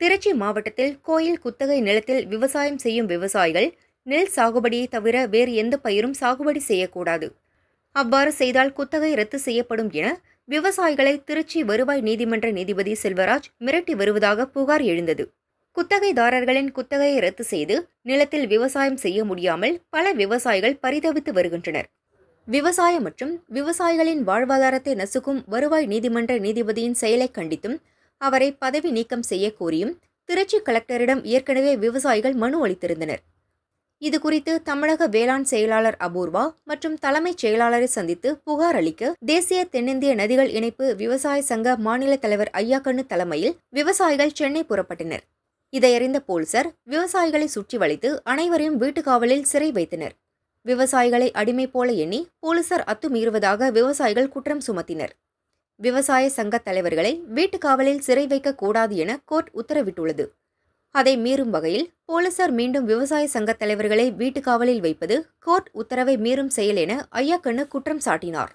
திருச்சி மாவட்டத்தில் கோயில் குத்தகை நிலத்தில் விவசாயம் செய்யும் விவசாயிகள் நெல் சாகுபடியை தவிர வேறு எந்த பயிரும் சாகுபடி செய்யக்கூடாது. அவ்வாறு செய்தால் குத்தகை ரத்து செய்யப்படும் என விவசாயிகளை திருச்சி வருவாய் நீதிமன்ற நீதிபதி செல்வராஜ் மிரட்டி வருவதாக புகார் எழுந்தது. குத்தகைதாரர்களின் குத்தகையை ரத்து செய்து நிலத்தில் விவசாயம் செய்ய முடியாமல் பல விவசாயிகள் பரிதவித்து வருகின்றனர். விவசாயம் மற்றும் விவசாயிகளின் வாழ்வாதாரத்தை நசுக்கும் வருவாய் நீதிமன்ற நீதிபதியின் செயலை கண்டித்தும் அவரை பதவி நீக்கம் செய்ய கோரியும் திருச்சி கலெக்டரிடம் ஏற்கனவே விவசாயிகள் மனு அளித்திருந்தனர். இதுகுறித்து தமிழக வேளாண் செயலாளர் அபூர்வா மற்றும் தலைமைச் செயலாளரை சந்தித்து புகார் அளிக்க தேசிய தென்னிந்திய நதிகள் இணைப்பு விவசாய சங்க மாநில தலைவர் ஐயாக்கண்ணு தலைமையில் விவசாயிகள் சென்னை புறப்பட்டனர். இதையறிந்த போலீசார் விவசாயிகளை சுற்றி வளைத்து அனைவரையும் வீட்டுக்காவலில் சிறை வைத்தனர். விவசாயிகளை அடிமை போல எண்ணி போலீசார் அத்துமீறுவதாக விவசாயிகள் குற்றம் சுமத்தினர். விவசாய சங்க தலைவர்களை வீட்டு காவலில் சிறை வைக்கக்கூடாது என கோர்ட் உத்தரவிட்டுள்ளது. அதை மீறும் வகையில் போலீசார் மீண்டும் விவசாய சங்க தலைவர்களை வீட்டு காவலில் வைப்பது கோர்ட் உத்தரவை மீறும் செயல் என ஐயாக்கண்ணு குற்றம் சாட்டினார்.